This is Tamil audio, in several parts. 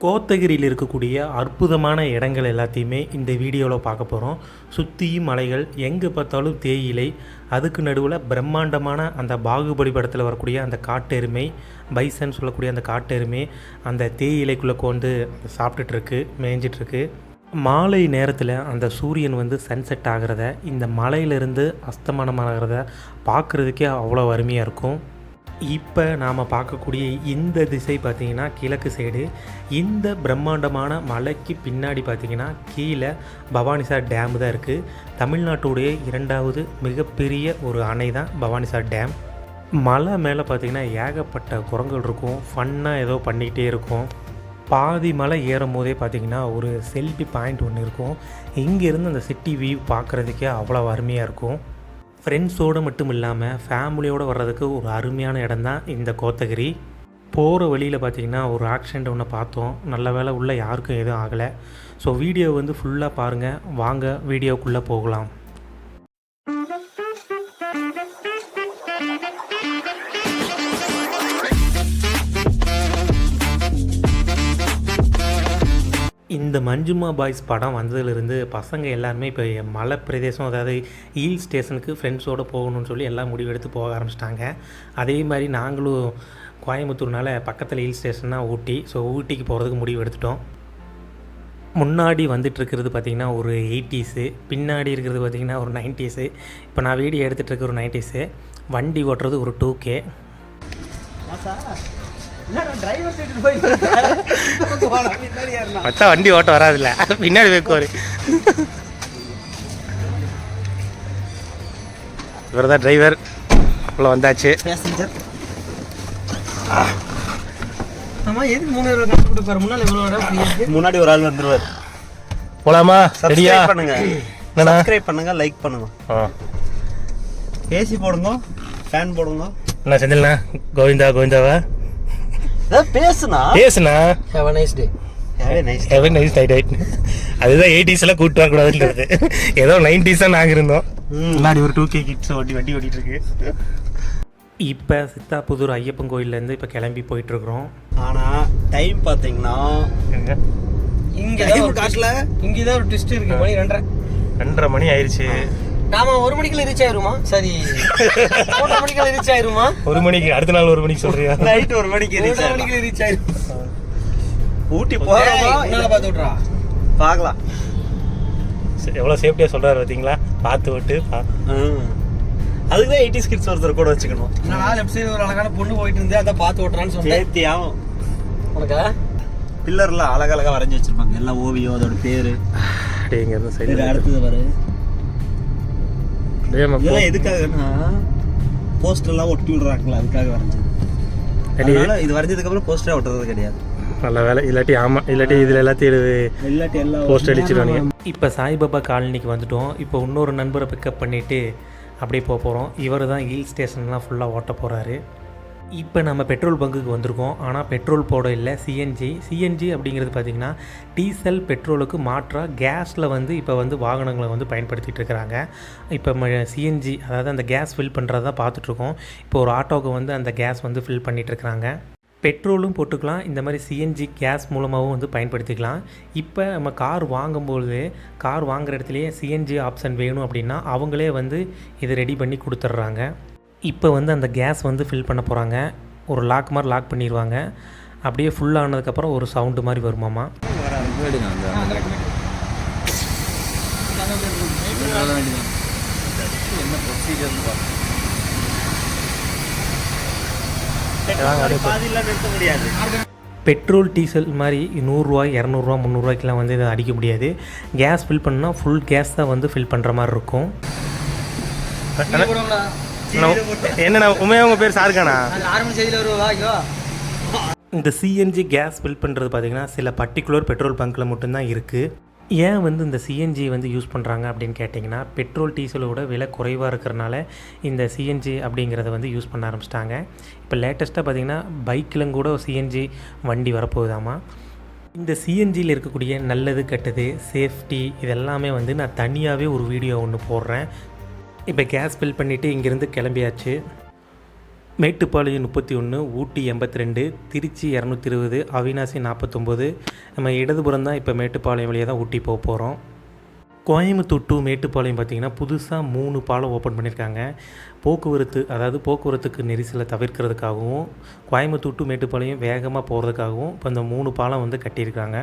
கோத்தகிரியில் இருக்கக்கூடிய அற்புதமான இடங்கள் எல்லாத்தையுமே இந்த வீடியோவில் பார்க்க போகிறோம் சுற்றியும் மலைகள் எங்கே பார்த்தாலும் தேயிலை அதுக்கு நடுவில் பிரம்மாண்டமான அந்த பாகுபலி படத்தில் வரக்கூடிய அந்த காட்டெருமை பைசன் சொல்லக்கூடிய அந்த காட்டெருமை அந்த தேயிலைக்குள்ளே கொண்டு சாப்பிட்டுட்ருக்கு மேய்ஞ்சிட்ருக்கு. மாலை நேரத்தில் அந்த சூரியன் வந்து சன்செட் ஆகிறத இந்த மலையிலிருந்து அஸ்தமனமாகிறத பார்க்குறதுக்கே அவ்வளோ அருமையாக இருக்கும். இப்போ நாம் பார்க்கக்கூடிய இந்த திசை பார்த்திங்கன்னா கிழக்கு சைடு இந்த பிரம்மாண்டமான மலைக்கு பின்னாடி பார்த்திங்கன்னா கீழே பவானிசார் டேம் தான் இருக்குது தமிழ்நாட்டுடைய இரண்டாவது மிகப்பெரிய ஒரு அணை தான் பவானிசார் டேம் மலை மேலே பார்த்திங்கன்னா ஏகப்பட்ட குரங்கள் இருக்கும். ஃபன்னாக ஏதோ பண்ணிக்கிட்டே இருக்கும். பாதி மலை ஏறும் போதே பார்த்திங்கன்னா ஒரு செல்ஃபி பாயிண்ட் ஒன்று இருக்கும். இங்கேருந்து அந்த சிட்டி வியூ பார்க்குறதுக்கே அவ்வளோ அருமையாக இருக்கும். ஃப்ரெண்ட்ஸோடு மட்டும் இல்லாமல் ஃபேமிலியோடு வர்றதுக்கு ஒரு அருமையான இடம் தான் இந்த கோத்தகிரி. போகிற வழியில் பார்த்திங்கன்னா ஒரு ஆக்சிடெண்ட் ஒன்று பார்த்தோம். நல்ல வேலை உள்ளே யாருக்கும் எதுவும் ஆகலை. ஸோ வீடியோ வந்து ஃபுல்லாக பாருங்கள் வாங்க வீடியோக்குள்ளே போகலாம். இந்த மஞ்சுமா பாய்ஸ் படம் வந்ததுலேருந்து பசங்க எல்லாருமே இப்போ மலை பிரதேசம் அதாவது ஹில் ஸ்டேஷனுக்கு ஃப்ரெண்ட்ஸோடு போகணும்னு சொல்லி எல்லாம் முடிவெடுத்து போக ஆரம்பிச்சிட்டாங்க. அதே மாதிரி நாங்களும் கோயம்புத்தூர்னால பக்கத்தில் ஹில் ஸ்டேஷன்னா ஊட்டி. ஸோ ஊட்டிக்கு போகிறதுக்கு முடிவு எடுத்துட்டோம். முன்னாடி வந்துட்டுருக்கிறது பார்த்திங்கன்னா ஒரு எயிட்டிஸு பின்னாடி இருக்கிறது பார்த்திங்கன்னா ஒரு நைன்ட்டீஸு இப்போ நான் வீடியோ எடுத்துகிட்டு இருக்க ஒரு நைன்ட்டீஸு வண்டி ஓட்டுறது ஒரு டூ கே மச்சா வண்டி ஓட்ட வராதுல்ல. பின்னாடி வைக்குவார் இவர் தான் டிரைவர் உள்ள வந்தாச்சு. பேசஞ்சர் ஆமா எதுக்கு மூணு ரூபா கணக்கு கொடுப்பாரு free இருக்கு. முன்னாடி ஒரு ஆள் வந்துருவார். போலாமா? ரெடியா பண்ணுங்க? சப்ஸ்கிரைப் பண்ணுங்க லைக் பண்ணுங்க. ஆ. ஏசி போடுங்க ஃபேன் போடுங்க. என்ன செந்தில்ண்ணா கோவிந்தா கோவிந்தாவா? பேசுனா? பேசுண்ணா ஹேவ் நைஸ் டே நைஸ் ஹெவன் நைஸ் டைட் ஆயிட் அதுதான் எயிட்டிஸ்லாம் கூட்டு வரக்கூடாதுன்றது ஏதோ நைன்டிஸாக நாங்கள் இருந்தோம். முன்னாடி ஒரு டூ கே கிட்ஸ் வண்டி வண்டி ஓட்டிட்டு இருக்கு. இப்போ சித்தாபுதூர் ஐயப்பன் கோயிலேருந்து இப்போ கிளம்பி போயிட்டுருக்குறோம். ஆனா டைம் பாத்தீங்கன்னா இங்க தான் காட்டல. இங்க தான் ஒரு ட்விஸ்ட் இருக்கு. மணி ரெண்டரை. ரெண்டரை மணி ஆயிடுச்சு நாம ஒரு மணிக்குள்ள ரீச் ஆயிருமா? சரி. மூணு மணிக்குள்ள ரீச் ஆயிருமா? ஒரு மணிக்கு அடுத்த நாள் ஒரு மணிக்கு சொல்றியா? நைட் ஒரு மணிக்கு reach மூணு ஆயிடலாம். மணிக்குள்ள ரீச் ஆயிருமா? ஊட்டி போறோமா? முன்னால பார்த்து விட்றா பார்க்கலாம். எவ்வளோ சேஃப்டியாக சொல்கிறாரு பார்த்தீங்களா பார்த்து விட்டு. அதுக்கு தான் எயிட்டி கிட்ஸ் ஒருத்தர் கூட வச்சுக்கணும். என்னடா லெஃப்ட் சைடு ஒரு அழகான பொண்ணு போயிட்டு இருந்தே அதான் பார்த்து விட்றான்னு சொன்னேன். உனக்கா? பில்லர்லாம் அழகழகா வரைஞ்சி வச்சிருப்பாங்க. எல்லாம் ஓவியம் அதோட பேரு. இது சைடு அடுத்தது பாரு. இதெல்லாம் எதுக்காகன்னா போஸ்டர் எல்லாம் ஒட்டி விடுறாங்களா அதுக்காக வரைஞ்சது அதனால இது வரைஞ்சதுக்கு அப்புறம் போஸ்டரே ஒட்டுறது கிடையாது. நல்ல வேலை. இல்லாட்டி ஆமாம் இல்லாட்டி இதில் எல்லாத்தையும் இல்லாட்டி எல்லாம் போஸ்ட் அடிச்சிடுவாங்க இப்போ சாய்பாபா காலனிக்கு வந்துட்டோம். இப்போ இன்னொரு நண்பரை பிக்கப் பண்ணிவிட்டு அப்படியே போக போகிறோம் இவர் தான் ஹில் ஸ்டேஷன்லாம் ஃபுல்லாக ஓட்ட போகிறாரு இப்போ நம்ம பெட்ரோல் பங்குக்கு வந்திருக்கோம். ஆனால் பெட்ரோல் போட இல்லை. சிஎன்ஜி சிஎன்ஜி அப்படிங்கிறது பார்த்திங்கன்னா டீசல் பெட்ரோலுக்கு மாற்றாக கேஸில் வந்து இப்போ வந்து வாகனங்களை வந்து பயன்படுத்திகிட்டு இருக்கிறாங்க இப்போ சிஎன்ஜி அதாவது அந்த கேஸ் ஃபில் பண்ணுறத பார்த்துட்ருக்கோம் இப்போ ஒரு ஆட்டோவுக்கு வந்து அந்த கேஸ் வந்து ஃபில் பண்ணிகிட்ருக்குறாங்க பெட்ரோலும் போட்டுக்கலாம். இந்த மாதிரி சிஎன்ஜி கேஸ் மூலமாகவும் வந்து பயன்படுத்திக்கலாம். இப்போ நம்ம கார் வாங்கும்போது கார் வாங்குற இடத்துலையே சிஎன்ஜி ஆப்ஷன் வேணும் அப்படின்னா அவங்களே வந்து இது ரெடி பண்ணி கொடுத்துட்றாங்க. இப்போ வந்து அந்த கேஸ் வந்து ஃபில் பண்ண போகிறாங்க ஒரு லாக் மாதிரி லாக் பண்ணிடுவாங்க அப்படியே ஃபுல் ஆனதுக்கப்புறம் ஒரு சவுண்டு மாதிரி வருமாமா பெட்ரோல் டீசல் மாதிரி நூறுரூவா இரநூறுவா முந்நூறுரூவாய்க்கெலாம் வந்து இதை அடிக்க முடியாது. கேஸ் ஃபில் பண்ணால் ஃபுல் கேஸ் தான் வந்து ஃபில் பண்ணுற மாதிரி இருக்கும். என்னண்ணா உண்மையாக உங்கள் பேர் சாருக்கானா இந்த சிஎன்ஜி கேஸ் ஃபில் பண்ணுறது பார்த்திங்கன்னா சில பர்டிகுலர் பெட்ரோல் பங்க்கில் மட்டும்தான் இருக்குது ஏன் வந்து இந்த சிஎன்ஜி வந்து யூஸ் பண்ணுறாங்க அப்படின்னு கேட்டிங்கன்னா பெட்ரோல் டீசலோட விலை குறைவாக இருக்கிறனால இந்த சிஎன்ஜி அப்படிங்கிறத வந்து யூஸ் பண்ண ஆரம்பிச்சிட்டாங்க. இப்போ லேட்டஸ்ட்டாக பார்த்திங்கன்னா பைக்கிலும் கூட சிஎன்ஜி வண்டி வரப்போகுதாமா? இந்த சிஎன்ஜியில் இருக்கக்கூடிய நல்லது கெட்டது சேஃப்டி இதெல்லாமே வந்து நான் தனியாகவே ஒரு வீடியோ ஒன்று போடுறேன். இப்போ கேஸ் ஃபில் பண்ணிவிட்டு இங்கேருந்து கிளம்பியாச்சு. மேட்டுப்பாளையம் முப்பத்தி ஒன்று ஊட்டி எண்பத்தி ரெண்டு திருச்சி இரநூத்தி இருபது அவினாசி நாற்பத்தொம்போது நம்ம இடதுபுறம் தான் இப்போ மேட்டுப்பாளையம் வழியாக தான் ஊட்டி போக போகிறோம் கோயம்புத்தூர் டு மேட்டுப்பாளையம் பார்த்திங்கன்னா புதுசாக மூணு பாலம் ஓப்பன் பண்ணியிருக்காங்க போக்குவரத்து அதாவது போக்குவரத்துக்கு நெரிசலை தவிர்க்கிறதுக்காகவும் கோயம்புத்தூர் டு மேட்டுப்பாளையம் வேகமாக போகிறதுக்காகவும் இப்போ இந்த மூணு பாலம் வந்து கட்டியிருக்காங்க.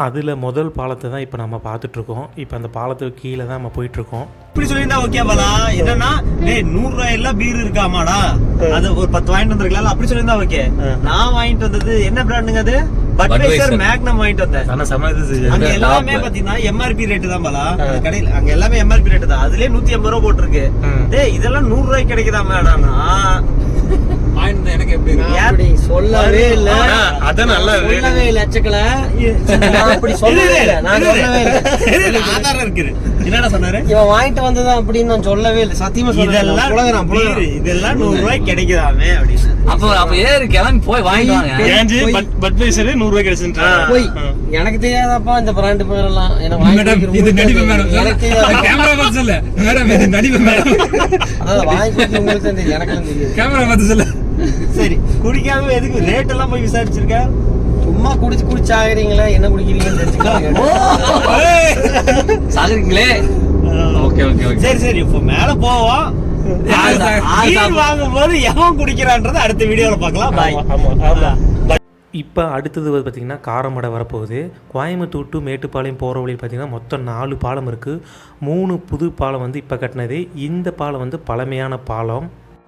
அதில் முதல் பாலத்தை தான் இப்போ நம்ம பார்த்துட்ருக்கோம். இப்போ அந்த பாலத்துக்கு கீழே தான் நம்ம போயிட்டுருக்கோம் இப்படி சொல்லியிருந்தா ஓகே பாலா என்னன்னா டேய் நூறு ரூபாயில பீர் இருக்காமாடா? அது ஒரு பத்து வாங்கிட்டு வந்திருக்கலாம் அப்படி சொல்லியிருந்தா ஓகே நான் வாங்கிட்டு வந்தது என்ன பிராண்டுங்க அது? பட்வைசர் மேக்னம் வாங்கிட்டு வந்தேன். ஆனால் சமாதி அங்க எல்லாமே பாத்தீங்கன்னா எம்ஆர்பி ரேட்டு தான் பாலா. அந்த கடையில அங்க எல்லாமே எம்ஆர்பி ரேட்டு தான். அதுலயே நூத்தி எண்பது ரூபா போட்டிருக்கு. டேய் இதெல்லாம் நூறு ரூபாய்க்கு கிடைக்குதா மேடம்னா எனக்கு எப்படி சொல்லவே இல்ல. அதான் நல்லா சொல்லவே இல்ல அச்சக்கல நான் அப்படி சொல்லவே இல்ல. நான் சொல்லவே இல்ல. ஆதாரம் இருக்குது. என்னடா சொன்னாரு? இவன் வாங்கிட்டு வந்ததான் அப்படின்னு நான் சொல்லவே இல்லை. சத்தியமா இதெல்லாம் புலகறான் புலகறான் இதெல்லாம் நூறு ரூபாய்க்கு கிடைக்குதாமே அப்படின்னு. அப்போ அப்ப ஏறு கிளம்பி போய் வாங்கிட்டு வாங்க. பட்வைசரே நூறுரூவா கிடைச்சுன்றாங்க போய். எனக்கு தெரியாதப்பா இந்த பிராண்ட் பேரெல்லாம் எனக்கு வாங்கி மேடம் இது நடிப்பு மேடம். எனக்கு. கேமரா பார்த்து சொல்ல. மேடம் இது நடிப்பு மேடம். அதான் வாங்கி உங்களுக்கு தெரியும் கேமரா பார்த்து சொல்ல. சரி குடிக்காம எதுக்கு? ரேட் எல்லாம் போய் விசாரிச்சிருக்க? சும்மா குடிச்சு குடிச்சு ஆகுறீங்களா? என்ன குடிக்கிறீங்கன்னு தெரிஞ்சுக்கலாம் சாகுறீங்களே? Okay okay okay. சரி சரி இப்போ மேல போவோம். வாங்கும்போது எவன் குடிக்கிறான்றத அடுத்த வீடியோல பார்க்கலாம். பாய் இப்போ அடுத்தது வந்து பார்த்திங்கன்னா காரமடை வரப்போகுது. கோயம்புத்தூர் டு மேட்டுப்பாளையம் போகிற வழியில் பார்த்திங்கன்னா மொத்தம் நாலு பாலம் இருக்குது மூணு புது பாலம் வந்து இப்போ கட்டினது. இந்த பாலம் வந்து பழமையான பாலம்.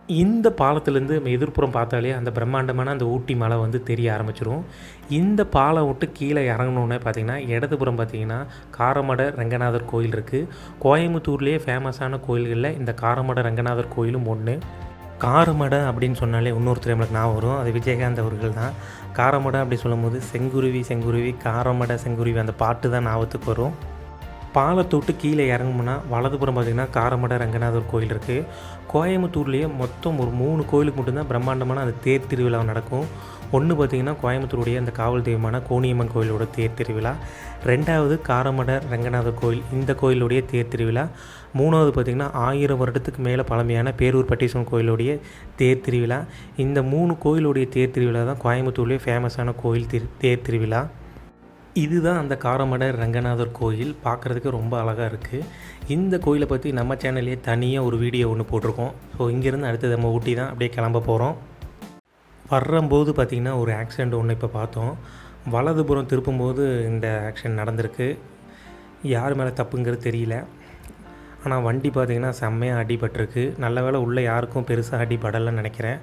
இந்த பாலத்துலேருந்து நம்ம எதிர்ப்புறம் பார்த்தாலே அந்த பிரம்மாண்டமான அந்த ஊட்டி மலை வந்து தெரிய ஆரம்பிச்சிடும் இந்த பாலம் விட்டு கீழே இறங்கணுன்னே பார்த்திங்கன்னா இடதுபுறம் பார்த்திங்கன்னா காரமடை ரங்கநாதர் கோயில் இருக்குது கோயம்புத்தூர்லேயே ஃபேமஸான கோயில்களில் இந்த காரமடை ரங்கநாதர் கோயிலும் ஒன்று காரமடை அப்படின்னு சொன்னாலே இன்னொருத்தர் நம்மளுக்கு நான் வரும். அது விஜயகாந்த் அவர்கள் தான். காரமடை அப்படி சொல்லும்போது செங்குருவி செங்குருவி காரமடை செங்குருவி அந்த பாட்டு தான் ஞாபகத்துக்கு வரும். பாலத்தோட்டு கீழே இறங்குமுன்னா வலதுபுறம் பார்த்திங்கன்னா காரமட ரங்கநாதர் கோயில் இருக்குது கோயம்புத்தூர்லேயே மொத்தம் ஒரு மூணு கோயிலுக்கு மட்டும்தான் பிரம்மாண்டமான அந்த தேர் திருவிழா நடக்கும். ஒன்று பார்த்திங்கன்னா கோயம்புத்தூருடைய அந்த காவல் தெய்வமான கோணியம்மன் கோயிலோட தேர் திருவிழா. ரெண்டாவது காரமட ரங்கநாதர் கோயில் இந்த கோயிலுடைய தேர் திருவிழா. மூணாவது பார்த்திங்கன்னா ஆயிரம் வருடத்துக்கு மேலே பழமையான பேரூர் பட்டீஸ்வரன் கோயிலுடைய தேர் திருவிழா. இந்த மூணு கோயிலுடைய தேர் திருவிழா தான் கோயம்புத்தூர்லேயே ஃபேமஸான கோயில் திரு தேர் திருவிழா. இதுதான் அந்த காரமடை ரங்கநாதர் கோயில். பார்க்குறதுக்கு ரொம்ப அழகாக இருக்குது இந்த கோயிலை பற்றி நம்ம சேனல்லே தனியாக ஒரு வீடியோ ஒன்று போட்டிருக்கோம். ஸோ இங்கேருந்து அடுத்தது நம்ம ஊட்டி தான் அப்படியே கிளம்ப போகிறோம் வர்றம்போது பார்த்திங்கன்னா ஒரு ஆக்சிடெண்ட் ஒன்று இப்போ பார்த்தோம். வலதுபுறம் திருப்பும்போது இந்த ஆக்சிடெண்ட் நடந்திருக்கு. யார் மேலே தப்புங்கிறது தெரியல. ஆனால் வண்டி பார்த்திங்கன்னா செம்மையாக அடிபட்டிருக்கு. நல்ல வேலை உள்ளே யாருக்கும் பெருசாக அடிபடலைன்னு நினைக்கிறேன்.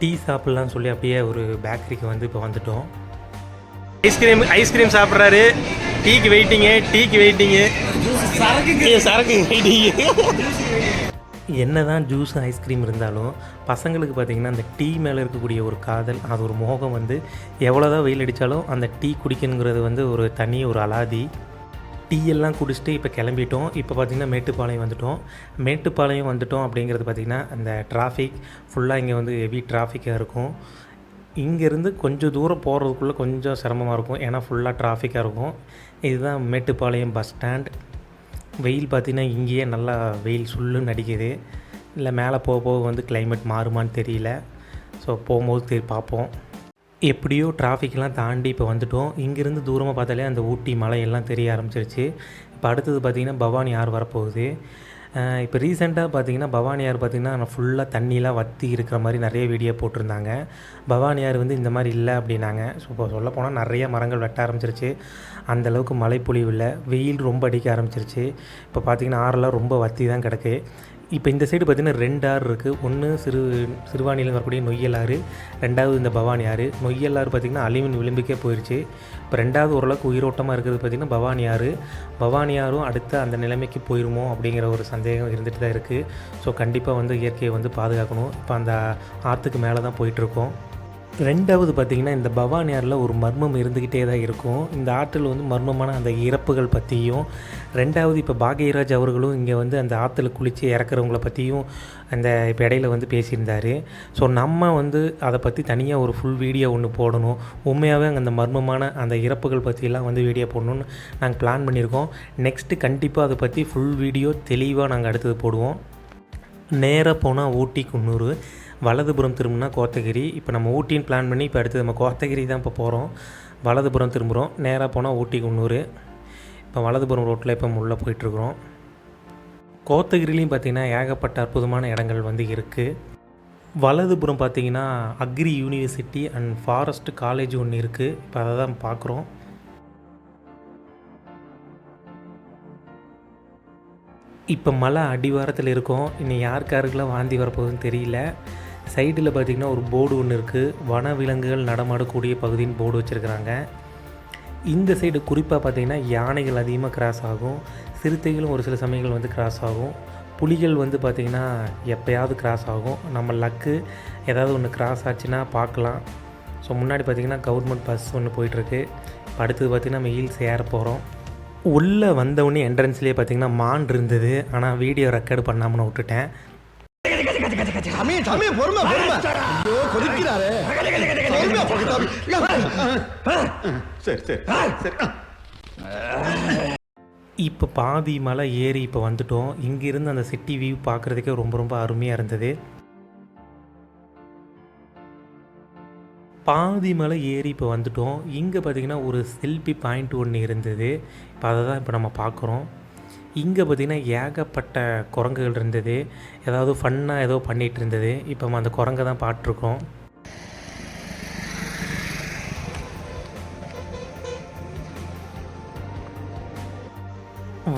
டீ சாப்பிட்லான்னு சொல்லி அப்படியே ஒரு பேக்கரிக்கு வந்து இப்போ வந்துட்டோம். ஐஸ்கிரீம் ஐஸ்கிரீம் சாப்பிட்றாரு. டீக்கு வெயிட்டிங்கு டீக்கு வெயிட்டிங்கு சரக்கு சரக்கு வெயிட்டிங்கு என்ன தான் ஜூஸ் ஐஸ்கிரீம் இருந்தாலும் பசங்களுக்கு பார்த்திங்கன்னா அந்த டீ மேலே இருக்கக்கூடிய ஒரு காதல் அது ஒரு மோகம் வந்து எவ்வளோ தான் வெயில் அடித்தாலும் அந்த டீ குடிக்கணுங்கிறது வந்து ஒரு தனி ஒரு அலாதி. டீயெல்லாம் குடிச்சிட்டு இப்போ கிளம்பிட்டோம். இப்போ பார்த்திங்கன்னா மேட்டுப்பாளையம் வந்துட்டோம். மேட்டுப்பாளையம் வந்துட்டோம் அப்படிங்கிறது பார்த்திங்கன்னா அந்த டிராஃபிக் ஃபுல்லாக இங்கே வந்து ஹெவி டிராஃபிக்காக இருக்கும். இங்கேருந்து கொஞ்சம் தூரம் போகிறதுக்குள்ளே கொஞ்சம் சிரமமாக இருக்கும். ஏன்னா ஃபுல்லாக டிராஃபிக்காக இருக்கும். இதுதான் மேட்டுப்பாளையம் பஸ் ஸ்டாண்ட் வெயில் பார்த்திங்கன்னா இங்கேயே நல்லா வெயில் சுள்ளுன்னு அடிக்குது. இல்லை மேலே போக போக வந்து கிளைமேட் மாறுமான்னு தெரியல. ஸோ போகும்போது பார்ப்போம். எப்படியோ டிராஃபிக்லாம் தாண்டி இப்போ வந்துட்டோம். இங்கேருந்து தூரமாக பார்த்தாலே அந்த ஊட்டி மலையெல்லாம் தெரிய ஆரம்பிச்சிருச்சு. இப்போ அடுத்தது பார்த்திங்கன்னா பவானி ஆறு வரப்போகுது. இப்போ ரீசெண்டாக பார்த்தீங்கன்னா பவானி ஆறு பார்த்திங்கன்னா ஃபுல்லாக தண்ணியெலாம் வற்றி இருக்கிற மாதிரி நிறைய வீடியோ போட்டிருந்தாங்க. பவானி ஆறு வந்து இந்த மாதிரி இல்லை அப்படின்னாங்க. ஸோ இப்போ சொல்ல போனால் நிறைய மரங்கள் வெட்ட ஆரம்பிச்சிருச்சு. அந்தளவுக்கு மழை மழைப்பொழிவு இல்லை. வெயில் ரொம்ப அடிக்க ஆரம்பிச்சிருச்சு. இப்போ பார்த்திங்கன்னா ஆறுலாம் ரொம்ப வற்றி தான் கிடக்கு. இப்போ இந்த சைடு பார்த்திங்கன்னா ரெண்டு ஆறு இருக்குது ஒன்று சிறு சிறுவாணியில் வரக்கூடிய நொய்யல் ஆறு ரெண்டாவது இந்த பவானி ஆறு. நொய்யல் ஆறு பார்த்திங்கன்னா அழிவின் விளிம்புக்கே போயிடுச்சு இப்போ ரெண்டாவது ஓரளவுக்கு உயிரோட்டமாக இருக்கிறது பார்த்திங்கன்னா பவானி ஆறு. பவானி ஆறும் அடுத்த அந்த நிலைமைக்கு போயிருமோ அப்படிங்கிற ஒரு சந்தேகம் இருந்துட்டு தான் இருக்குது ஸோ கண்டிப்பாக வந்து இயற்கையை வந்து பாதுகாக்கணும். இப்போ அந்த ஆற்றுக்கு மேலே தான் போயிட்டுருக்கோம் ரெண்டாவது பார்த்திங்கன்னா இந்த பவானி ஆறில் ஒரு மர்மம் இருந்துக்கிட்டே தான் இருக்கும். இந்த ஆற்றில் வந்து மர்மமான அந்த இறப்புகள் பற்றியும் ரெண்டாவது இப்போ பாகியராஜ் அவர்களும் இங்கே வந்து அந்த ஆற்றுல குளித்து இறக்குறவங்கள பற்றியும் அந்த இப்போ இடையில வந்து பேசியிருந்தார். ஸோ நம்ம வந்து அதை பற்றி தனியாக ஒரு ஃபுல் வீடியோ ஒன்று போடணும். உண்மையாகவே அங்கே அந்த மர்மமான அந்த இறப்புகள் பற்றியெல்லாம் வந்து வீடியோ போடணும்னு நாங்கள் பிளான் பண்ணியிருக்கோம். நெக்ஸ்ட்டு கண்டிப்பாக அதை பற்றி ஃபுல் வீடியோ தெளிவாக நாங்கள் அடுத்தது போடுவோம். நேராக போனால் ஊட்டி குன்னூர் வலதுபுறம் திரும்பினா கோத்தகிரி. இப்போ நம்ம ஊட்டின்னு பிளான் பண்ணி இப்போ அடுத்து நம்ம கோத்தகிரி தான் இப்போ போகிறோம் வலதுபுறம் திரும்புகிறோம் நேராக போனால் ஊட்டி குன்னூர். இப்போ வலதுபுறம் ரோட்டில் இப்போ உள்ளே போயிட்டுருக்குறோம். கோத்தகிரிலையும் பார்த்திங்கன்னா ஏகப்பட்ட அற்புதமான இடங்கள் வந்து இருக்குது வலதுபுறம் பார்த்திங்கன்னா agri university and forest college ஒன்று இருக்குது இப்போ அதை தான் பார்க்குறோம் இப்போ மலை அடிவாரத்தில் இருக்கோம். இன்னும் யாருக்காருக்கெல்லாம் வாந்தி வரப்போகுதுன்னு தெரியல. சைடில் பார்த்திங்கன்னா ஒரு போர்டு ஒன்று இருக்குது. வன விலங்குகள் நடமாடக்கூடிய பகுதின்னு போர்டு வச்சுருக்குறாங்க. இந்த சைடு குறிப்பாக பார்த்திங்கன்னா யானைகள் அதிகமாக கிராஸ் ஆகும். சிறுத்தைகளும் ஒரு சில சமயங்கள் வந்து கிராஸ் ஆகும். புலிகள் வந்து பார்த்திங்கன்னா எப்போயாவது கிராஸ் ஆகும். நம்ம லக்கு ஏதாவது ஒன்று கிராஸ் ஆச்சுன்னா பார்க்கலாம். ஸோ முன்னாடி பார்த்திங்கன்னா கவர்மெண்ட் பஸ் ஒன்று போயிட்டுருக்கு. இப்போ அடுத்தது பார்த்திங்கன்னா நம்ம ஹீல்ஸ் ஏற போகிறோம் உள்ளே வந்தவுடனே என்ட்ரன்ஸ்லேயே பார்த்திங்கன்னா மான் இருந்தது. ஆனால் வீடியோ ரெக்கார்டு பண்ணாமல் விட்டுட்டேன். சாமி சாமி பொறுமை பொறுமை. ஐயோ கொதிக்கிறாரு. பொறுமை. சரி சரி. சரி இப்போ பாதி மலை ஏறி இப்போ வந்துட்டோம். இங்கேருந்து அந்த சிட்டி வியூ பார்க்குறதுக்கே ரொம்ப ரொம்ப அருமையாக இருந்தது. பாதி மலை ஏறி இப்போ வந்துட்டோம். இங்கே பார்த்திங்கன்னா ஒரு செல்ஃபி பாயிண்ட் ஒன்று இருந்தது. இப்போ அதை தான் இப்போ நம்ம பார்க்குறோம் இங்கே பார்த்திங்கன்னா ஏகப்பட்ட குரங்குகள் இருந்தது. ஏதாவது ஃபன்னாக ஏதோ பண்ணிகிட்டு இருந்தது. இப்போ நம்ம அந்த குரங்கை தான் பார்த்துருக்கோம்.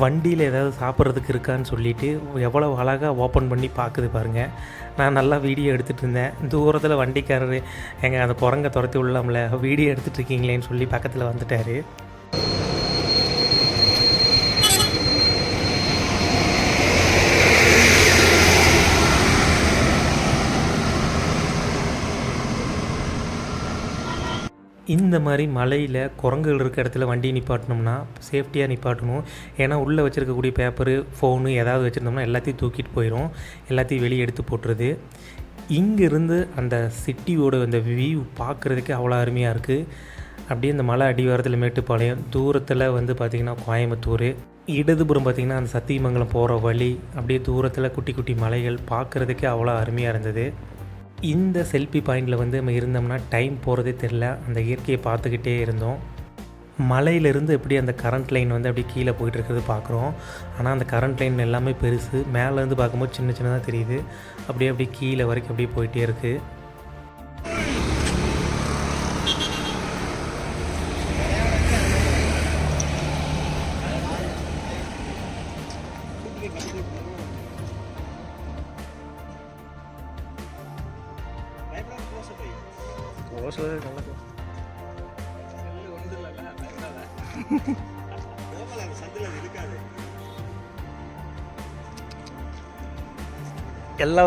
வண்டியில் ஏதாவது சாப்பிட்றதுக்கு இருக்கான்னு சொல்லிட்டு எவ்வளோ அழகாக ஓப்பன் பண்ணி பார்க்குது பாருங்கள் நான் நல்லா வீடியோ எடுத்துகிட்டு இருந்தேன். தூரத்தில் வண்டிக்காரர் எங்கள் அந்த குரங்கை துரத்தி விடலாம்ல வீடியோ எடுத்துகிட்டு இருக்கீங்களேன்னு சொல்லி பக்கத்தில் வந்துட்டார். இந்த மாதிரி மலையில் குரங்குகள் இருக்க இடத்துல வண்டி நிப்பாட்டினோம்னா சேஃப்டியாக நிப்பாட்டணும். ஏன்னா உள்ளே வச்சுருக்கக்கூடிய பேப்பரு ஃபோனு ஏதாவது வச்சுருந்தோம்னா எல்லாத்தையும் தூக்கிட்டு போயிடும் எல்லாத்தையும் வெளியே எடுத்து போட்டுருது. இங்கேருந்து அந்த சிட்டியோட அந்த வியூ பார்க்குறதுக்கு அவ்வளோ அருமையாக இருக்குது அப்படியே இந்த மலை அடிவாரத்தில் மேட்டுப்பாளையம் தூரத்தில் வந்து பார்த்திங்கன்னா கோயம்புத்தூர். இடதுபுறம் பார்த்திங்கன்னா அந்த சத்தியமங்கலம் போகிற வழி அப்படியே தூரத்தில் குட்டி குட்டி மலைகள் பார்க்குறதுக்கே அவ்வளோ அருமையாக இருந்தது. இந்த செல்ஃபி பாயிண்டில் வந்து நம்ம இருந்தோம்னா டைம் போகிறதே தெரில அந்த இயற்கையை பார்த்துக்கிட்டே இருந்தோம். மலையிலேருந்து எப்படி அந்த கரண்ட் லைன் வந்து அப்படியே கீழே போயிட்டு இருக்கிறது பார்க்குறோம். ஆனால் அந்த கரண்ட் லைன் எல்லாமே பெருசு. மேலேருந்து பார்க்கும்போது சின்ன சின்னதாக தெரியுது. அப்படியே அப்படியே கீழே வரைக்கும் அப்படியே போயிட்டே இருக்குது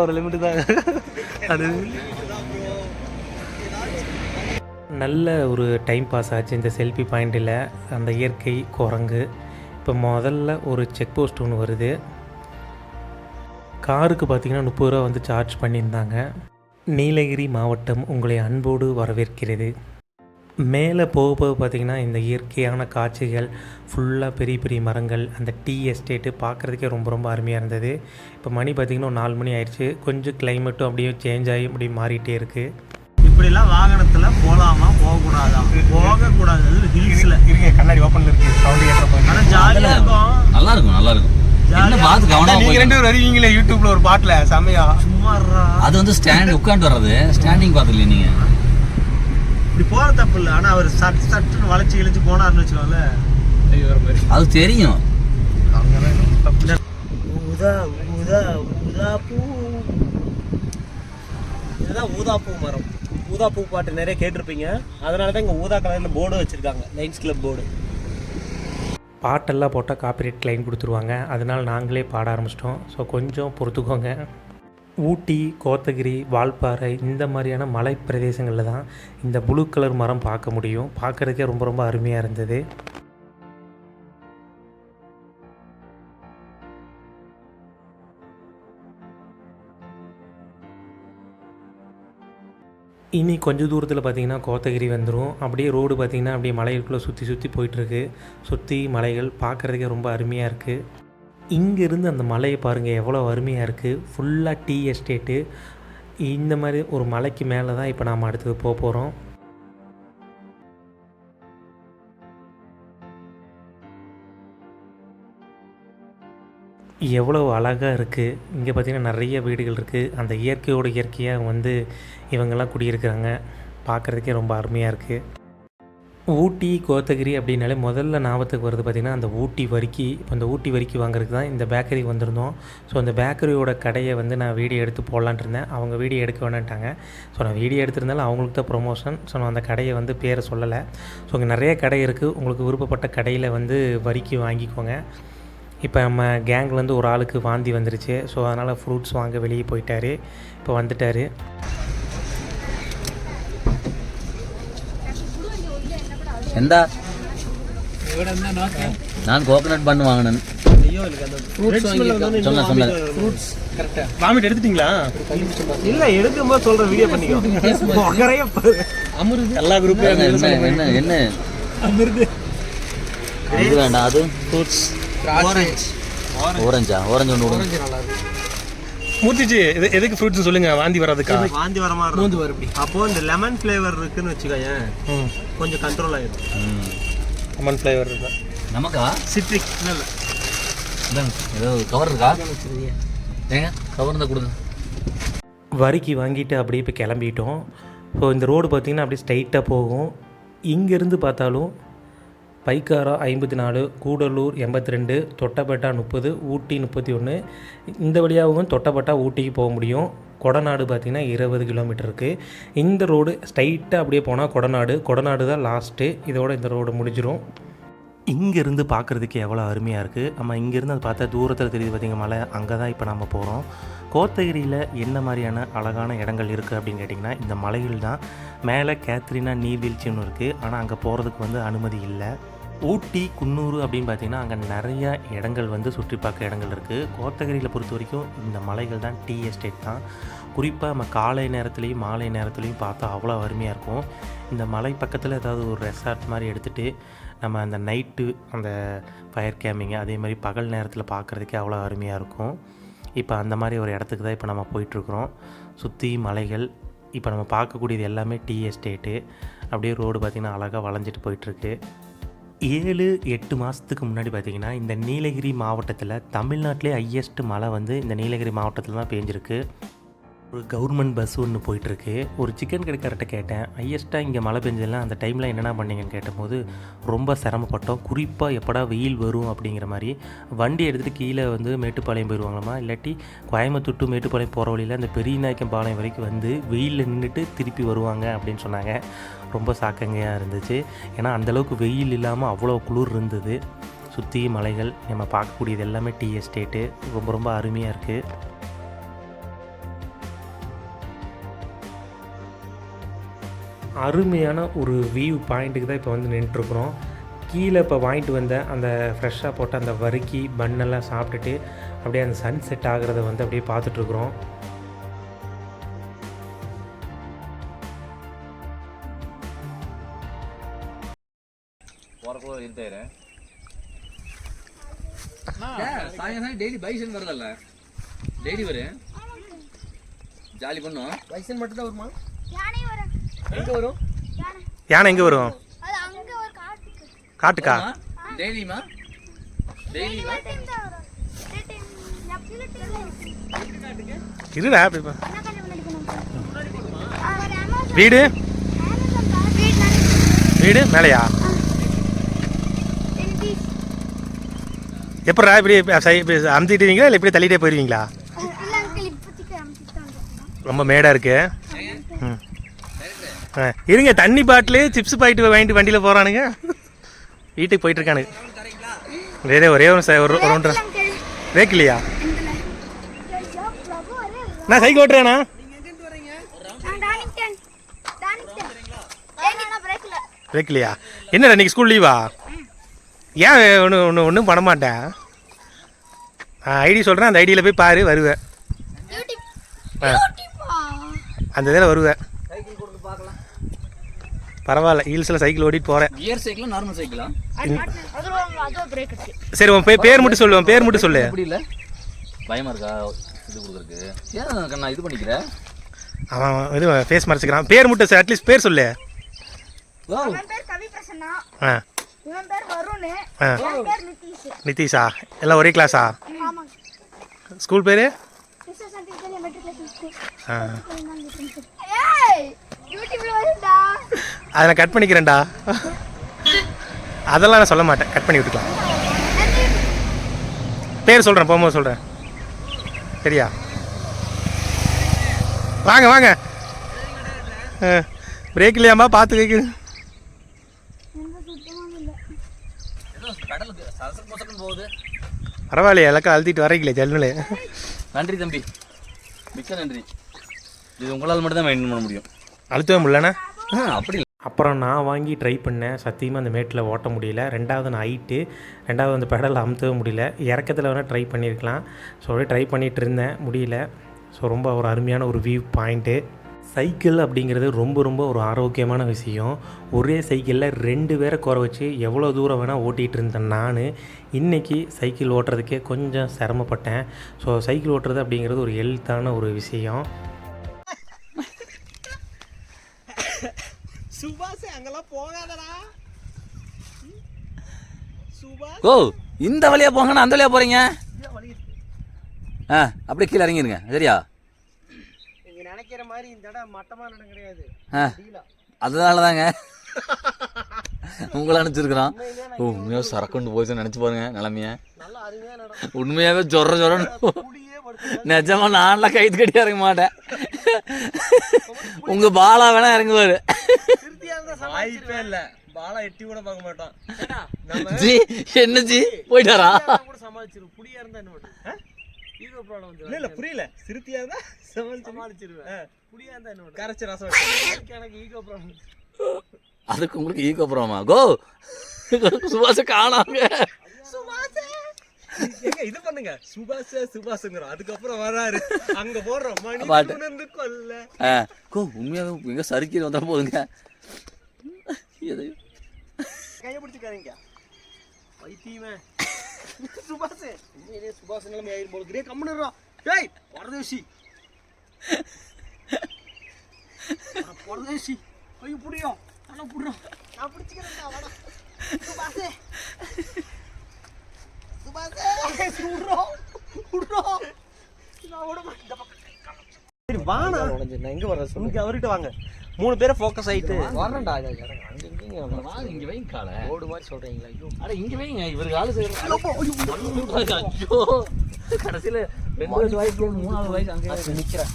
ஒரு லிமிட்டு தான். அது நல்ல ஒரு டைம் பாஸ் ஆச்சு. இந்த செல்ஃபி பாயிண்டில் அந்த இயற்கை குரங்கு. இப்போ முதல்ல ஒரு செக் போஸ்ட் ஒன்று வருது. காருக்கு பார்த்தீங்கன்னா முப்பது ரூபா வந்து சார்ஜ் பண்ணியிருந்தாங்க. நீலகிரி மாவட்டம் உங்களை அன்போடு வரவேற்கிறது. மேலே போக போக பார்த்திங்கன்னா இந்த இயற்கையான காட்சிகள் ஃபுல்லாக பெரிய பெரிய மரங்கள் அந்த டீ எஸ்டேட்டு பார்க்குறதுக்கே ரொம்ப ரொம்ப அருமையாக இருந்தது. இப்போ மணி பார்த்திங்கன்னா ஒரு நாலு மணி ஆயிடுச்சு. கொஞ்சம் கிளைமேட்டும் அப்படியே சேஞ்ச் ஆகி அப்படியே மாறிட்டே இருக்குது இப்படிலாம் வாகனத்துல போலாமா போகக்கூடாதா? போகக்கூடாது. ஹில்ஸ்ல இருங்க கண்ணாடி ஓப்பனில் இருக்குது சவுண்டு ஏற்ற ஆனா ஜாலியா இருக்கும். நல்லா இருக்கும் நல்லா இருக்கும். போய் ரெண்டு பேரும் வருவீங்களே யூடியூப்பில் ஒரு பாட்டில். செம்மையா. சும்மா. அது வந்து ஸ்டாண்ட் உட்காந்து வர்றது. ஸ்டாண்டிங் பார்த்துக்கல நீங்க. போற தப்பு இல்ல. ஆனா அவர் சட் சட்டுன்னு வளைச்சு இழிச்சு போனாருன்னு வச்சுக்கோங்கள. அது தெரியும். ஊதா ஊதா ஊதா பூ. இதுதான் ஊதா பூ மரம். ஊதா பூ பாட்டு நிறைய கேட்டிருப்பீங்க. அதனால தான் இங்கே ஊதா கலரில் போர்டு வச்சுருக்காங்க. லைன்ஸ் கிளப் போர்டு பாட்டெல்லாம் போட்டால் காப்பிரைட் கிளைம் கொடுத்துருவாங்க. அதனால் நாங்களே பாட ஆரம்பிச்சிட்டோம். ஸோ கொஞ்சம் பொறுத்துக்கோங்க. ஊட்டி கோத்தகிரி வால்பாறை இந்த மாதிரியான மலை பிரதேசங்களில் தான் இந்த ப்ளூ கலர் மரம் பார்க்க முடியும். பார்க்குறதுக்கே ரொம்ப ரொம்ப அருமையாக இருந்தது. இனி கொஞ்சம் தூரத்தில் பார்த்தீங்கன்னா கோத்தகிரி வந்துடும் அப்படியே ரோடு பார்த்தீங்கன்னா அப்படியே மலைகளுக்குள்ளே சுற்றி சுற்றி போயிட்டுருக்கு சுற்றி மலைகள் பார்க்குறதுக்கே ரொம்ப அருமையாக இருக்குது இங்கேருந்து அந்த மலையை பாருங்கள் எவ்வளோ அருமையாக இருக்குது ஃபுல்லாக டீ எஸ்டேட்டு இந்த மாதிரி ஒரு மலைக்கு மேலே தான் இப்போ நாம் அடுத்தது போக போகிறோம் எவ்வளோ அழகாக இருக்குது இங்கே பார்த்திங்கன்னா நிறைய வீடுகள் இருக்குது அந்த இயற்கையோட இயற்கையாக வந்து இவங்கெல்லாம் குடியிருக்கிறாங்க. பார்க்குறதுக்கே ரொம்ப அருமையாக இருக்குது ஊட்டி கோத்தகிரி அப்படின்னாலே முதல்ல ஞாபகத்துக்கு வருது பார்த்திங்கன்னா அந்த ஊட்டி வரிக்கி இப்போ அந்த ஊட்டி வரிக்கி வாங்குறதுக்கு தான் இந்த பேக்கரி வந்திருந்தோம். ஸோ அந்த பேக்கரியோட கடையை வந்து நான் வீடியோ எடுத்து போடலான்ட்டு இருந்தேன். அவங்க வீடியோ எடுக்க வேணான்ட்டாங்க. ஸோ நான் வீடியோ எடுத்திருந்தாலும் அவங்களுக்கு தான் ப்ரொமோஷன் ஸோ நான் அந்த கடையை வந்து பேரை சொல்லலை. ஸோ இங்கே நிறைய கடை இருக்குது உங்களுக்கு விருப்பப்பட்ட கடையில் வந்து வரிக்கி வாங்கிக்கோங்க. இப்போ நம்ம கேங்லேருந்து ஒரு ஆளுக்கு வாந்தி வந்துருச்சு. ஸோ அதனால் ஃப்ரூட்ஸ் வாங்க வெளியே போயிட்டார். இப்போ வந்துட்டார். ஃப்ரூட்ஸ் சொன்ன சொன்ன ஃப்ரூட்ஸ் கரெக்டா வாமிட் எடுத்துட்டிங்களா? இல்ல எடுக்கும்போது சொல்ற வீடியோ பண்ணிக்கோ. அமிர்து. எல்லா குரூப்லயும் என்ன என்ன என்ன? அமிர்து. இது வேண்டாம் அது? ஃப்ரூட்ஸ் ஆரஞ்சு ஓரஞ்சா ஓரஞ்சு ஒன்று இது எதுக்கு ஃப்ரூட்ஸ் சொல்லுங்கள் வாந்தி வர்றதுக்கா வாந்தி வர மாதிரி மூந்து வரும். அப்போ இந்த லெமன் ஃப்ளேவர் இருக்குன்னு வச்சுக்கோயேன் ம். கொஞ்சம் கண்ட்ரோல் ஆயிடும் ம். லெமன் ஃப்ளேவர் தான் நமக்கா? சிட்ரிக் இல்ல இல்ல. ஏதோ கவர் இருக்கா? ஏங்க கவர் இருந்தால் கொடுங்க. வரிக்கு வாங்கிட்டு அப்படியே இப்போ கிளம்பிட்டோம். ஸோ இந்த ரோடு பார்த்திங்கன்னா அப்படியே ஸ்ட்ரைட்டாக போகும். இங்கேருந்து பார்த்தாலும் பைக்காரா ஐம்பத்தி நாலு கூடலூர் எண்பத்தி ரெண்டு தொட்டபெட்டா முப்பது ஊட்டி முப்பத்தி ஒன்று. இந்த வழியாகவும் தொட்டபெட்டா ஊட்டிக்கு போக முடியும். கொடநாடு பார்த்திங்கன்னா இருபது கிலோமீட்டர் இருக்குது இந்த ரோடு ஸ்ட்ரைட்டாக அப்படியே போனால் கொடநாடு. கொடநாடு தான் லாஸ்ட்டு இதோட இந்த ரோடு முடிஞ்சிடும் இங்கேருந்து பார்க்குறதுக்கு எவ்வளோ அருமையாக இருக்குது நம்ம இங்கேருந்து அதை பார்த்தா தூரத்தில் தெரியுது பார்த்திங்க மலை. அங்கே தான் இப்போ நம்ம போகிறோம் கோத்தகிரியில் என்ன மாதிரியான அழகான இடங்கள் இருக்குது அப்படின்னு கேட்டிங்கன்னா இந்த மலைகள் தான் மேலே கேத்ரினா நீர்வீழ்ச்சின்னு இருக்குது ஆனால் அங்கே போகிறதுக்கு வந்து அனுமதி இல்லை. ஊட்டி குன்னூர் அப்படின்னு பார்த்தீங்கன்னா அங்கே நிறைய இடங்கள் வந்து சுற்றி பார்க்க இடங்கள் இருக்குது கோத்தகிரியில் பொறுத்த வரைக்கும் இந்த மலைகள் தான் டீ எஸ்டேட் தான். குறிப்பாக நம்ம காலை நேரத்துலேயும் மாலை நேரத்துலேயும் பார்த்தா அவ்வளோ அருமையாக இருக்கும். இந்த மலை பக்கத்தில் ஏதாவது ஒரு ரெசார்ட் மாதிரி எடுத்துகிட்டு நம்ம அந்த நைட்டு அந்த ஃபயர் கேமிங் அதே மாதிரி பகல் நேரத்தில் பார்க்குறதுக்கே அவ்வளோ அருமையாக இருக்கும். இப்போ அந்த மாதிரி ஒரு இடத்துக்கு தான் இப்போ நம்ம போயிட்டுருக்குறோம். சுற்றி மலைகள் இப்போ நம்ம பார்க்கக்கூடியது எல்லாமே டீ எஸ்டேட்டு. அப்படியே ரோடு பார்த்திங்கன்னா அழகாக வளைஞ்சிட்டு போயிட்டுருக்கு. ஏழு எட்டு மாதத்துக்கு முன்னாடி பார்த்திங்கன்னா இந்த நீலகிரி மாவட்டத்தில் தமிழ்நாட்டிலே ஹையஸ்ட் மழை வந்து இந்த நீலகிரி மாவட்டத்தில் தான் பேஞ்சிருக்கு. ஒரு கவர்மெண்ட் பஸ் ஒன்று போயிட்டுருக்கு. ஒரு சிக்கன் கடைக்காரர்கிட்ட கேட்டேன் ஹையஸ்ட்டாக இங்கே மழை பெஞ்செல்லாம் அந்த டைமில் என்னென்ன பண்ணீங்கன்னு கேட்டபோது ரொம்ப சிரமப்பட்டோம். குறிப்பாக எப்படா வெயில் வரும் அப்படிங்கிற மாதிரி. வண்டி எடுத்துகிட்டு கீழே வந்து மேட்டுப்பாளையம் போயிடுவாங்களாமா இல்லாட்டி கோயம்புத்தூர் டு மேட்டுப்பாளையம் போகிற வழியில் அந்த பெரியநாயக்கம் பாளையம் வரைக்கும் வந்து வெயிலில் நின்றுட்டு திருப்பி வருவாங்க அப்படின்னு சொன்னாங்க. ரொம்ப சாக்கங்கையாக இருந்துச்சு. ஏன்னா அந்தளவுக்கு வெயில் இல்லாமல் அவ்வளோ குளிர் இருந்தது. சுற்றி மலைகள் நம்ம பார்க்கக்கூடியது எல்லாமே டீ எஸ்டேட்டு ரொம்ப ரொம்ப அருமையாக இருக்குது அருமையான ஒரு வியூ பாயிண்ட்டுக்கு தான் இப்போ வந்து நின்றுட்டுருக்குறோம். கீழே இப்போ வாங்கிட்டு வந்த அந்த ஃப்ரெஷ்ஷாக போட்ட அந்த வறுக்கி பன்னெல்லாம் சாப்பிட்டுட்டு அப்படியே அந்த சன் செட் ஆகிறத வந்து அப்படியே பார்த்துட்ருக்குறோம் சாயங்காலம் டெய்லி பைசன் வருதல்ல. டெய்லி வரும் ஜாலி பண்ணும். பைசன் மட்டும் தான் வருமா? யானை வரும். எங்க வரும்? யானை யானை எங்கே வரும்? அது அங்க ஒரு காட்டுக்கு. காட்டுக்கா? டெய்லியுமா? டெய்லி ஒரு டைம் தான் வரும். ரெண்டு டைம் எப்பயும் டைம் இருடா வீடு? வீட் மேலையா? எப்படா இப்படி அமுத்திட்டுவீங்களா இல்லை இப்படி தள்ளிட்டே போயிருவீங்களா? ரொம்ப மேடாக இருக்கு. ம். இருங்க தண்ணி பாட்டிலு சிப்ஸ் பாக்கெட்டு வாங்கிட்டு வண்டியில் போகிறானுங்க வீட்டுக்கு போயிட்டு இருக்கானுங்க வேறே ஒரே ஒரு ச- ஒரு அங்கிள் வேக்கலையா? நான் சைக்கிள் ஓட்டுறேண்ணா நான் டானிங்டன் டானிங்டன் ஏன்னா பிரேக்ல இருக்கலையா என்னடா இன்னைக்கு ஸ்கூல் லீவா ஏன் ஒன்று ஒன்று ஒன்றும் பண்ண மாட்டேன். ஐடி சொல்கிறேன் அந்த ஐடியில் போய் பாரு வருவேன். அந்த இதில் வருவேன். பரவாயில்ல ஹீல்ஸில் சைக்கிள் ஓட்டிட்டு போகிறேன் கியர் சைக்கிளா நார்மல் சைக்கிளா சரி உன் பே பேர் மட்டும் சொல்லு உன் பேர் மட்டும் சொல்லு. அப்படி இல்லை? பயமா இருக்கா? இது கொடுக்குறதுக்கு. ஏன் கண்ணா இது பண்ணிக்கிற? அவன் இது ஃபேஸ் மறைச்சிக்கிறான். பேர் மட்டும் அட்லீஸ்ட் பேர் சொல்லு. ஆ. நிதிஷ் நிதிஷா எல்லாம் ஒரே கிளாஸா ஸ்கூல் பேர்? ஆ. ஏய் யூடியூப்ல வருடா அதை நான் கட் பண்ணிக்கிறேன்டா. அதெல்லாம் நான் சொல்ல மாட்டேன். கட் பண்ணி விட்டுக்கலாம். பேர் சொல்கிறேன் போகும்போது சொல்கிறேன் சரியா? வாங்க வாங்க. பிரேக் இல்லையாம்மா? பார்த்து போகுது பரவாயில்லையே எல்லாக்கும் அழுத்திட்டு வரீங்களே ஜல்லுலே நன்றி தம்பி. மிக்க நன்றி. இது உங்களால் மட்டும் தான் மெயின்டைன் பண்ண முடியும். அழுத்தவே முடியலண்ணா? அப்படி அப்புறம் நான் வாங்கி ட்ரை பண்ணேன். சத்தியமாக அந்த மேட்டில் ஓட்ட முடியல. ரெண்டாவது நான் ஹைட்டு ரெண்டாவது அந்த பெடல் அமுத்தவே முடியல. இறக்கத்தில் வேணால் ட்ரை பண்ணியிருக்கலாம் ஸோ அப்படியே ட்ரை பண்ணிகிட்டு இருந்தேன். முடியல. ஸோ ரொம்ப ஒரு அருமையான ஒரு வியூ பாயிண்ட்டு சைக்கிள் அப்படிங்கிறது ரொம்ப ரொம்ப ஒரு ஆரோக்கியமான விஷயம். ஒரே சைக்கிளில் ரெண்டு பேரை குறை வச்சு எவ்வளோ தூரம் வேணால் ஓட்டிகிட்டு இருந்தேன் நான். இன்றைக்கி சைக்கிள் ஓட்டுறதுக்கே கொஞ்சம் சிரமப்பட்டேன். ஸோ சைக்கிள் ஓட்டுறது அப்படிங்கிறது ஒரு ஹெல்த்தான ஒரு விஷயம். சுபாஷ் அங்கெல்லாம் போகாதடா. சுபாஷ்? ஓ இந்த வழியா போங்கண்ணா அந்த வழியா போறீங்க? ஆ அப்படியே கீழே இறங்கிருங்க சரியா? நீங்க நினைக்கிற மாதிரி இந்த இடம் மட்டமான இடம் கிடையாது. ஆ அதனால தாங்க உங்களை அனுப்பிச்சிருக்கிறோம் ஓ உண்மையாக சரக்குண்டு போயிடுச்சு நினச்சி பாருங்க நிலமைய. உண்மையாகவே ஜொர ஜொரன்னு. குடியே படுத்து நிஜமா நான்லாம் கைத்து கட்டி இறங்க மாட்டேன். உங்க பாலா வேணா இறங்குவாரு. வாய்ப்பே இல்ல. பாலா எட்டி கூட பார்க்க மாட்டான். ஜி என்ன ஜி? போயிட்டாரா? கூட சமாளிச்சிரு புடியா இருந்தா என்ன பண்ணுறது? ஈகோ ப்ராப்ளம் வந்து இல்ல இல்ல புரியல. சிறுத்தியா இருந்தா சமாளிச்சு சமாளிச்சிருவேன். புடியா இருந்தா என்ன கரைச்சி ரசம். எனக்கு ஈகோ ப்ராப்ளம் அதுக்கு உங்களுக்கு ஈகோ ப்ராமா கோ. சுபாஷ காணாங்க ஏங்க இது பண்ணுங்க. சுபாஷ் சுபாஷ்ங்கிறோம். அதுக்கப்புறம் வராரு. அங்க போடுறோம். மணி கொல்ல. உண்மையாகவே எங்க சறுக்கி வந்தா போதுங்க. எதையும் கையை பிடிச்சிக்காதீங்க பைத்தியமே. சுபாஷ். உண்மையிலேயே சுபாஷ் நிலைமை ஆயிரும் போல கிரே கம்முன்னு டேய் பரதேசி. பரதேசி. ஐயோ புடியும் ஆனா புடுறோம் நான் பிடிச்சிக்கிறேன் வாடா. சுபாஷ். சுபாஷ். விடுறோம் விடுறோம் நான் விட மாட்டேன். இந்த பக்கம். சரி வாணா நான் எங்க வர சொல்லுங்க. அவர்கிட்ட வாங்க. மூணு பேரை ஃபோக்கஸ் ஆயிட்டு. வாங்க. இங்க வைங்க காலை. ரோடு மாதிரி சொல்றீங்களா? ஐயோ. அட இங்க வைங்க. இவருக்கு ஆளு ஐயோ கடைசியில ரெண்டு வயசு வயசுல மூணாவது வயசு அங்கே நிக்கிறேன்.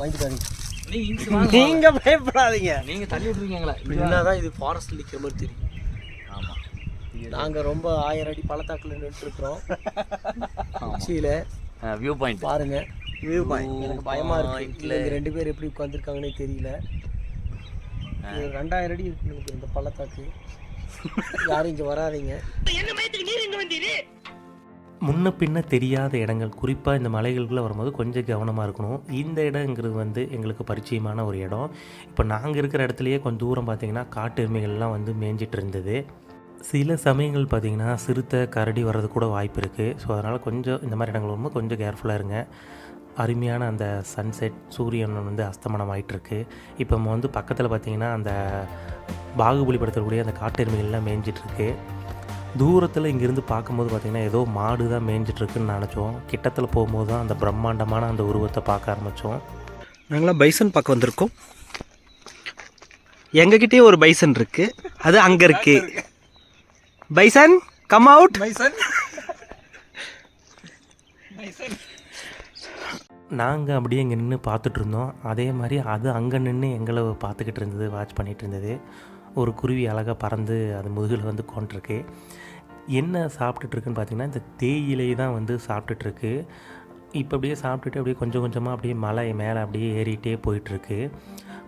வாங்கிட்டாங்க நீங்க பயப்படாதீங்க. நீங்க தள்ளி விட்டுருக்கீங்களா? என்னதான் இது ஃபாரஸ்ட் நிக்கிற மாதிரி தெரியும் ஆமா. நாங்க ரொம்ப ஆயிரம் அடி பள்ளத்தாக்குல நின்று இருக்கிறோம் உச்சியில வியூ பாயிண்ட் பாருங்க. எனக்கு பயமா இருக்கு. ரெண்டு பேர் எப்படி உட்காந்துருக்காங்கன்னே தெரியல. இது ரெண்டாயிரம் அடி இருக்கு நமக்கு இந்த பள்ளத்தாக்கு. யாரும் இங்க வராதீங்க. முன்ன பின்ன தெரியாத இடங்கள் குறிப்பாக இந்த மலைகளுக்குள்ளே வரும்போது கொஞ்சம் கவனமாக இருக்கணும். இந்த இடங்கிறது வந்து எங்களுக்கு பரிச்சயமான ஒரு இடம். இப்போ நாங்கள் இருக்கிற இடத்துலையே கொஞ்சம் தூரம் பார்த்திங்கன்னா காட்டு எருமைகள்லாம் வந்து மேய்ஞ்சிட்டு இருந்தது. சில சமயங்கள் பார்த்தீங்கன்னா சிறுத்தை கரடி வர்றது கூட வாய்ப்பு இருக்குது ஸோ அதனால் கொஞ்சம் இந்த மாதிரி இடங்கள் வரும்போது கொஞ்சம் கேர்ஃபுல்லாக இருங்க. அருமையான அந்த சன்செட் சூரியன் வந்து அஸ்தமனம் ஆயிட்டிருக்கு இப்போ நம்ம வந்து பக்கத்தில் பார்த்தீங்கன்னா அந்த பாகுபலி படுத்தக்கூடிய அந்த காட்டு எருமைகள்லாம் மேய்ஞ்சிட்ருக்கு தூரத்தில் இங்கேருந்து பார்க்கும்போது பார்த்திங்கன்னா ஏதோ மாடு தான் மேய்ஞ்சிட்ருக்குன்னு நினச்சோம். கிட்டத்தில் போகும்போது தான் அந்த பிரம்மாண்டமான அந்த உருவத்தை பார்க்க ஆரம்பித்தோம் நாங்களாம் பைசன் பார்க்க வந்திருக்கோம். எங்ககிட்டயே ஒரு பைசன் இருக்கு. அது அங்க இருக்கு. பைசன் கம் அவுட் நாங்கள் அப்படியே இங்கே நின்று பார்த்துட்டு இருந்தோம். அதே மாதிரி அது அங்கே நின்று எங்களை பார்த்துக்கிட்டு இருந்தது வாட்ச் பண்ணிகிட்டு இருந்தது. ஒரு குருவி அழகாக பறந்து அது முதுகில் வந்து கொண்டிருக்கு. என்ன சாப்பிட்டுட்ருக்குன்னு பார்த்தீங்கன்னா இந்த தேயிலை தான் வந்து சாப்பிட்டுட்ருக்கு இப்போ அப்படியே சாப்பிட்டுட்டு அப்படியே கொஞ்சம் கொஞ்சமாக அப்படியே மலை மேலே அப்படியே ஏறிட்டே போயிட்டுருக்கு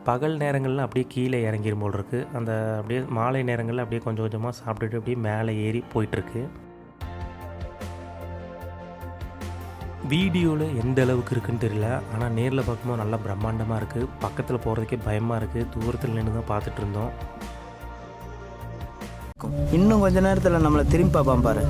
பகல் நேரங்களில் அப்படியே கீழே இறங்கிரும் போல் இருக்குது அந்த அப்படியே மாலை நேரங்களில் அப்படியே கொஞ்சம் கொஞ்சமாக சாப்பிட்டுட்டு அப்படியே மேலே ஏறி போயிட்டுருக்கு வீடியோவில் எந்த அளவுக்கு இருக்குன்னு தெரியல. ஆனால் நேரில் பார்க்கும்போது நல்லா பிரம்மாண்டமாக இருக்குது பக்கத்தில் போகிறதுக்கே பயமாக இருக்குது தூரத்தில் நின்று தான் பார்த்துட்டு இருந்தோம். இன்னும் கொஞ்ச நேரத்தில் நம்மளை திரும்பி பார்ப்பான் பாரு.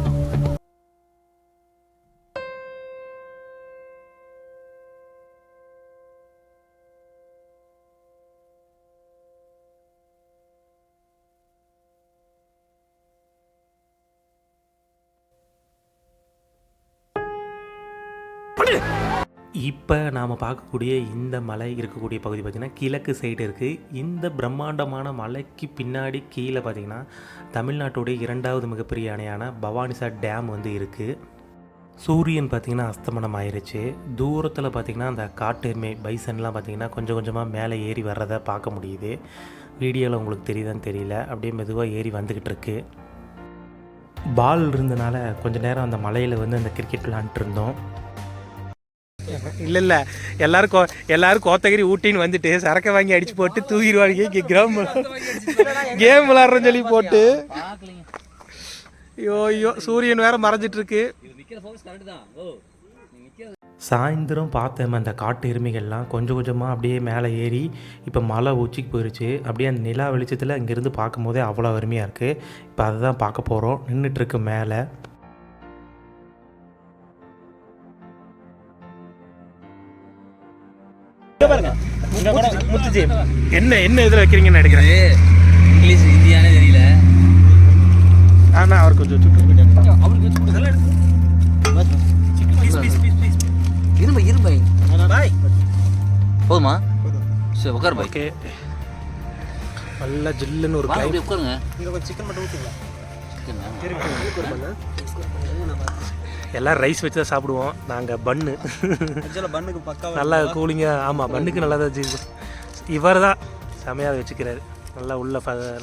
இப்போ நாம் பார்க்கக்கூடிய இந்த மலை இருக்கக்கூடிய பகுதி பார்த்திங்கன்னா கிழக்கு சைடு இருக்குது இந்த பிரம்மாண்டமான மலைக்கு பின்னாடி கீழே பார்த்திங்கன்னா தமிழ்நாட்டுடைய இரண்டாவது மிகப்பெரிய அணையான பவானிசார் டேம் வந்து இருக்குது சூரியன் பார்த்திங்கன்னா அஸ்தமனம் ஆயிடுச்சு தூரத்தில் பார்த்திங்கன்னா அந்த காட்டெருமை பைசன்லாம் பார்த்திங்கன்னா கொஞ்சம் கொஞ்சமாக மேலே ஏறி வர்றதை பார்க்க முடியுது. வீடியோவில் உங்களுக்கு தெரியுதான்னு தெரியல. அப்படியே மெதுவாக ஏறி வந்துக்கிட்டு இருக்குது பால் இருந்தனால கொஞ்ச நேரம் அந்த மலையில் வந்து அந்த கிரிக்கெட் விளாண்டுட்டு இருந்தோம். இல்லை இல்லை எல்லாரும் கோ எல்லாரும் கோத்தகிரி ஊட்டின்னு வந்துட்டு சரக்கை வாங்கி அடிச்சு போட்டு தூக்கிடுவாங்க கிராம் கேம் விளாட்றேன்னு சொல்லி போட்டு. ஐயோ ஐயோ சூரியன் வேற மறைஞ்சிட்டு இருக்கு தான் சாயந்தரம் பார்த்தேன் அந்த காட்டு எருமைகள்லாம் கொஞ்சம் கொஞ்சமாக அப்படியே மேலே ஏறி இப்போ மலை உச்சிக்கு போயிருச்சு. அப்படியே அந்த நிலா வெளிச்சத்தில் இங்கேருந்து பார்க்கும் போதே அவ்வளோ அருமையாக இருக்குது இப்போ அதை தான் பார்க்க போகிறோம் நின்றுட்டுருக்கு மேலே. முத்துஜி. என்ன என்ன இதில் வைக்கிறீங்கன்னு நினைக்கிறேன். இங்கிலீஷ் ஹிந்தியானே தெரியல. ஆனால் அவர் கொஞ்சம் சுட்டு இரும்பை இரும்பை. போதுமா? சரி உட்காரு பாய். ஓகே. நல்லா ஜில்லுன்னு ஒரு உட்காருங்க. சிக்கன் மட்டும் சிக்கன் எல்லாம் ரைஸ் வச்சு தான் சாப்பிடுவோம். நாங்கள் பன்னு பண்ணுக்கு பக்கா நல்லா கூலிங்காக ஆமாம் பண்ணுக்கு நல்லா தான் வச்சு இவர் தான் செமையாக வச்சுக்கிறாரு. நல்லா உள்ள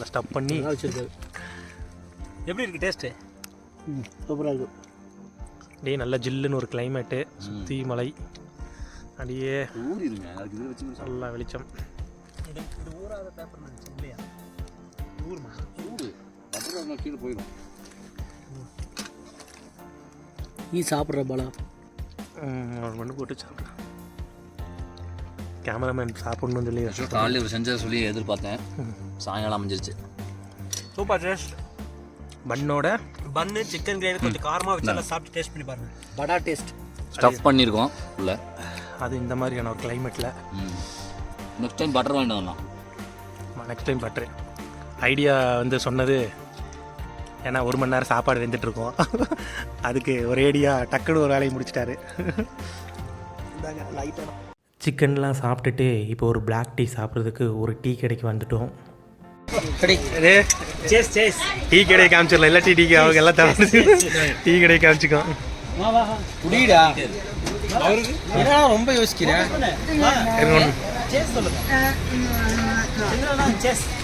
ஸ்டப் பண்ணி. எப்படி இருக்கு டேஸ்ட் சூப்பராக இருக்கும் அப்படியே நல்லா ஜில்லுன்னு ஒரு கிளைமேட்டு சுற்றி மலை. அப்படியே ஊறிடுங்க. அதுக்கு இது வச்சு நல்லா வெளிச்சம். சூடு அப்புறம் கீழே போயிடும். நீ சாப்பிட்ற பலா. ஒரு மண்ணு போட்டு சாப்பிட்றேன் கேமராமேன் சாப்பிடணும்னு சொல்லி காலையில் இவர் செஞ்சதை சொல்லி எதிர்பார்த்தேன். சாயங்காலம் அமைஞ்சிருச்சு. சூப்பர் டேஸ்ட் பண்ணோட பன்னு சிக்கன் கிரேவி கொஞ்சம் காரமா வச்சு நல்லா சாப்பிட்டு டேஸ்ட் பண்ணி பாருங்க. படா டேஸ்ட். ஸ்டஃப் பண்ணியிருக்கோம் உள்ள. அது இந்த மாதிரியான ஒரு கிளைமேட்டில் நெக்ஸ்ட் டைம் பட்டர் வாங்கிட்டு வரலாம். நெக்ஸ்ட் டைம் பட்டுரு ஐடியா வந்து சொன்னது ஏன்னா ஒரு மணி நேரம் சாப்பாடு வெந்துட்டுருக்கோம். அதுக்கு ஒரேடியாக டக்குன்னு ஒரு வேலையை முடிச்சிட்டாரு. சிக்கன்லாம் சாப்பிட்டுட்டு இப்போ ஒரு Black டீ சாப்பிட்றதுக்கு ஒரு டீ கடைக்கு வந்துட்டோம். சேஸ் சேஸ் டீ கடையை காமிச்சிடலாம். இல்லை டீ டீ அவங்க எல்லாம் தவிர டீ கடையை காமிச்சிக்கோம் குடிடா. ஏன்னா ரொம்ப யோசிக்கிறேன்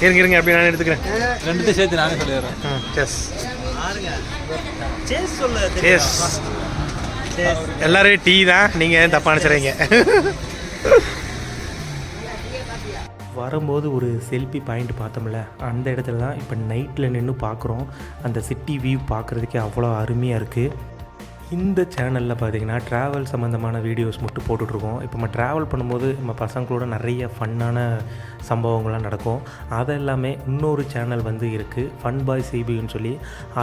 இருங்க இருங்க அப்படி நான் எடுத்துக்கிறேன். ரெண்டுத்தையும் சேர்த்து நானே சொல்லிடுறேன். செஸ் சேஸ் எல்லாரும் டீ தான். நீங்கள் தப்பாக நினச்சிடுறீங்க வரும்போது ஒரு செல்ஃபி பாயிண்ட் பார்த்தோம்ல அந்த இடத்துல தான் இப்போ நைட்டில் நின்று பார்க்குறோம். அந்த சிட்டி வியூ பார்க்குறதுக்கே அவ்வளோ அருமையாக இருக்குது இந்த சேனலில் பார்த்தீங்கன்னா ட்ராவல் சம்மந்தமான வீடியோஸ் மட்டும் போட்டுட்ருக்கோம். இப்போ நம்ம ட்ராவல் பண்ணும்போது நம்ம பசங்களோட நிறைய ஃபன்னான சம்பவங்கள்லாம் நடக்கும். அதெல்லாமே இன்னொரு சேனல் வந்து இருக்குது ஃபன் பாய் சிபின்னு சொல்லி.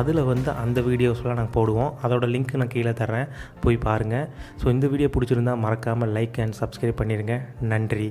அதில் வந்து அந்த வீடியோஸ்லாம் நாங்கள் போடுவோம். அதோட லிங்க் நான் கீழே தரேன் போய் பாருங்கள் ஸோ இந்த வீடியோ பிடிச்சிருந்தா மறக்காமல் லைக் அண்ட் சப்ஸ்கிரைப் பண்ணிடுங்க நன்றி.